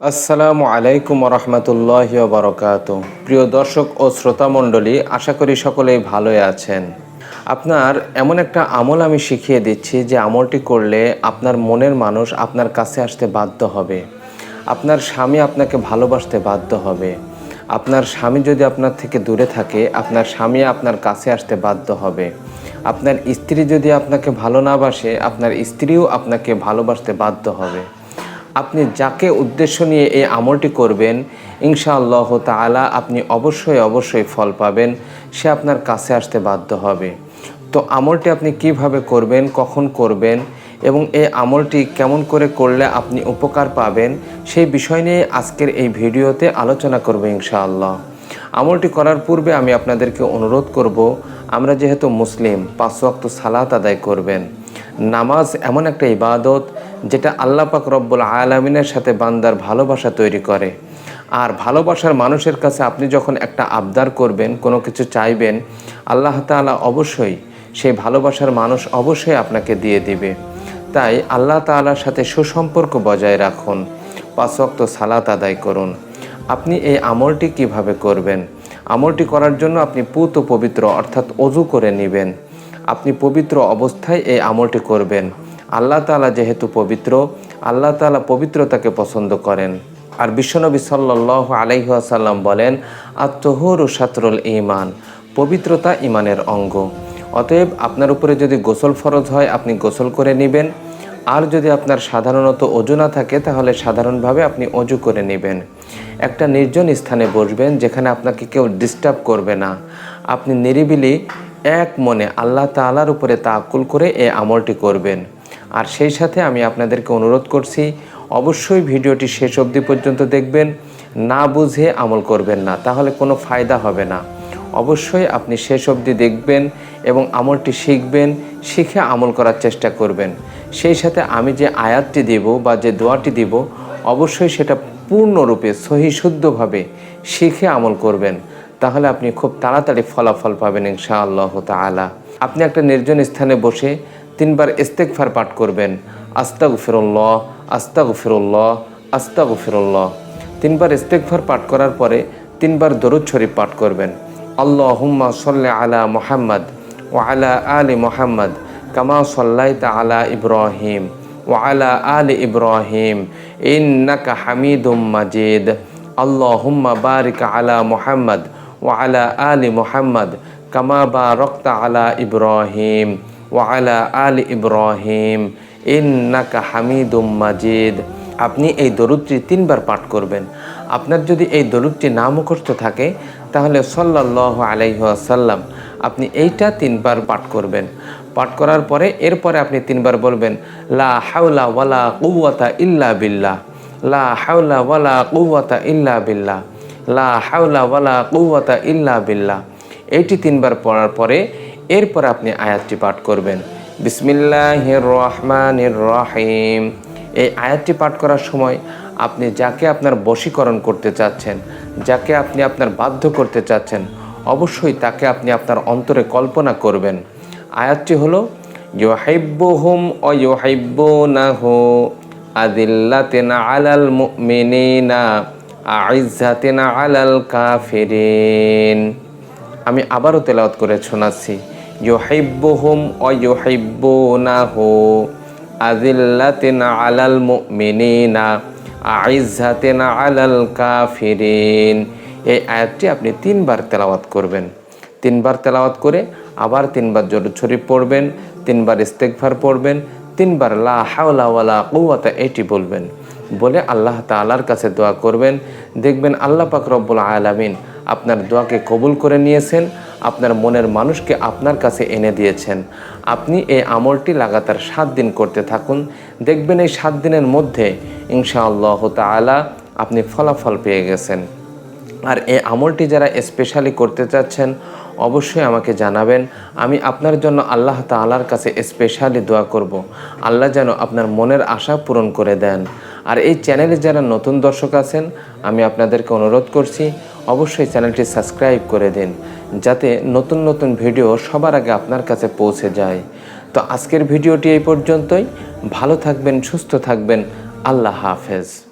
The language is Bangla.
আসসালামু আলাইকুম রহমতুল্লাহ বরকাত প্রিয় দর্শক ও শ্রোতা মণ্ডলী, আশা করি সকলেই ভালোই আছেন। আপনার এমন একটা আমল আমি শিখিয়ে দিচ্ছি যে আমলটি করলে আপনার মনের মানুষ আপনার কাছে আসতে বাধ্য হবে। আপনার স্বামী আপনাকে ভালোবাসতে বাধ্য হবে। আপনার স্বামী যদি আপনার থেকে দূরে থাকে, আপনার স্বামী আপনার কাছে আসতে বাধ্য হবে। আপনার স্ত্রী যদি আপনাকে ভালো না বাসে, আপনার স্ত্রীও আপনাকে ভালোবাসতে বাধ্য হবে। আপনি যাকে উদ্দেশ্য নিয়ে এই আমলটি করবেন, ইনশাআল্লাহ তাআলা আপনি অবশ্যই অবশ্যই ফল পাবেন, সে আপনার কাছে আসতে বাধ্য হবে। তো আমলটি আপনি কীভাবে করবেন, কখন করবেন এবং এই আমলটি কেমন করে করলে আপনি উপকার পাবেন, সেই বিষয় নিয়ে আজকের এই ভিডিওতে আলোচনা করব ইনশাআল্লাহ। আমলটি করার পূর্বে আমি আপনাদেরকে অনুরোধ করব, আমরা যেহেতু মুসলিম, পাঁচ ওয়াক্ত সালাত আদায় করবেন। নামাজ এমন একটা ইবাদত যেটা আল্লাহ পাক রব্বুল আলমিনের সাথে বান্দার ভালোবাসা তৈরি করে। আর ভালোবাসার মানুষের কাছে আপনি যখন একটা আবদার করবেন, কোনো কিছু চাইবেন, আল্লাহ তাআলা অবশ্যই সেই ভালোবাসার মানুষ অবশ্যই আপনাকে দিয়ে দিবে। তাই আল্লাহ তাআলার সাথে সুসম্পর্ক বজায় রাখুন, পাঁচ ওয়াক্ত সালাত আদায় করুন। আপনি এই আমলটি কীভাবে করবেন? আমলটি করার জন্য আপনি পুত পবিত্র অর্থাৎ অজু করে নেবেন। আপনি পবিত্র অবস্থায় এই আমলটি করবেন। আল্লাহ তালা যেহেতু পবিত্র, আল্লাহ তালা পবিত্রতাকে পছন্দ করেন। আর বিশ্বনবী সাল্লাহ আলাইহাসাল্লাম বলেন আত্মহুর সাতরুল ইমান পবিত্রতা ইমানের অঙ্গ। অতএব আপনার উপরে যদি গোসল ফরজ হয়, আপনি গোসল করে নেবেন। আর যদি আপনার সাধারণত অজু না থাকে, তাহলে সাধারণভাবে আপনি অজু করে নেবেন। একটা নির্জন স্থানে বসবেন, যেখানে আপনাকে কেউ ডিস্টার্ব করবে না। আপনি নিরিবিলি এক মনে আল্লাহ তালার উপরে তাকুল করে এ আমলটি করবেন। আর সেই সাথে আমি আপনাদেরকে অনুরোধ করছি, অবশ্যই ভিডিওটি শেষ অবধি পর্যন্ত দেখবেন, না বুঝে আমল করবেন না, তাহলে কোনো ফায়দা হবে না। অবশ্যই আপনি শেষ অবধি দেখবেন এবং আমলটি শিখবেন, শিখে আমল করার চেষ্টা করবেন। সেই সাথে আমি যে আয়াতটি দেব বা যে দোয়াটি দিব, অবশ্যই সেটা পূর্ণরূপে সহিশুদ্ধভাবে শিখে আমল করবেন, তাহলে আপনি খুব তাড়াতাড়ি ফলাফল পাবেন ইনশাআল্লাহ তালা আপনি একটা নির্জন স্থানে বসে তিনবার ইস্তেকফার পাঠ করবেন। আস্তাগ ফিরুল্লাহ আস্তাগ ফিরুল্লাহ আস্তাগ ফিরুল্লাহ তিনবার ইস্তেকফার পাঠ করার পরে তিনবার দরুদ শরীফ পাঠ করবেন। আল্লাহ হুম্মা সাল্লি আলা মোহাম্মদ ও আলা আলি মোহাম্মদ কামা সাল্লাইতা আলা ইব্রাহিম ও আলা আলি ইব্রাহিম। ইন্নাকা হামিদুম মাজিদ। আল্লাহ হুম্মা বারিক আলা মোহাম্মদ ও আলা আলি মোহাম্মদ কামা বারকতা আলা ইব্রাহিম। ওয়ালা আল ইব্রাহিম, ইন্নাকা হামিদুম মাজিদ। আপনি এই দরুদটি তিনবার পাঠ করবেন। আপনার যদি এই দরুদটি না মুখস্থ থাকে, তাহলে সাল্লাহ আলাইসাল্লাম আপনি এইটা তিনবার পাঠ করবেন। পাঠ করার পরে এরপরে আপনি তিনবার বলবেন, লা হাওলা ওয়ালা কুওয়াতা ইল্লা বিল্লাহ। লা হাওলা ওয়ালা কুওয়াতা ইল্লা বিল্লাহ। লা হাওলা ওয়ালা কুওয়াতা ইল্লা বিল্লাহ। এইটি তিনবার পড়ার পরে এরপর আপনি আয়াতটি পাঠ করবেন। বিসমিল্লাহ রহমান রহিম। এই আয়াতটি পাঠ করার সময় আপনি যাকে আপনার বশীকরণ করতে চাচ্ছেন, যাকে আপনি আপনার বাধ্য করতে চাচ্ছেন, অবশ্যই তাকে আপনি আপনার অন্তরে কল্পনা করবেন। আয়াতটি হলো ইউহাইব্বুহুম ও ইউহাইব্বুনাহু আদিল্লাতিনা আলাল মুমিনিনা, আইজ্জাতিনা আলাল কাফিরিন। আমি আবারও তেলাওয়াত করে শোনাচ্ছি। ইউহাইব্বুহুম ও ইউহাইব্বুনাহু আযিল্লাতিন আলাল মুমিনিনা আইজ্জাতিন আলাল এই আয়াতটি আপনি তিনবার তেলাওয়াত করবেন। তিনবার তেলাওয়াত করে আবার তিনবার জরুদ শরীফ পড়বেন, তিনবার ইস্তেকভার পড়বেন, তিনবার লা হাওলা ওয়ালা কুওয়াতা এটি বলবেন। বলে আল্লাহ তাআলার কাছে দোয়া করবেন। দেখবেন আল্লাহ পাক রব্বুল আলামিন আপনার দোয়াকে কবুল করে নিয়েছেন। আপনার মনের মানুষকে আপনার কাছে এনে দিয়েছেন। আপনি এই আমলটি লাগাতার সাত দিন করতে থাকুন। দেখবেন এই সাত দিনের মধ্যে ইনশাআল্লাহ তালা আপনি ফলাফল পেয়ে গেছেন। আর এই আমলটি যারা স্পেশালি করতে চাচ্ছেন, অবশ্যই আমাকে জানাবেন। আমি আপনার জন্য আল্লাহ তাআলার কাছে স্পেশালি দোয়া করব। আল্লাহ যেন আপনার মনের আশা পূরণ করে দেন। আর এই চ্যানেলে যারা নতুন দর্শক আছেন, আমি আপনাদেরকে অনুরোধ করছি অবশ্যই চ্যানেলটি সাবস্ক্রাইব করে দিন, যাতে নতুন নতুন ভিডিও সবার আগে আপনার কাছে পৌঁছে যায়। তো আজকের ভিডিওটি এই পর্যন্তই। ভালো থাকবেন, সুস্থ থাকবেন। আল্লাহ হাফেজ।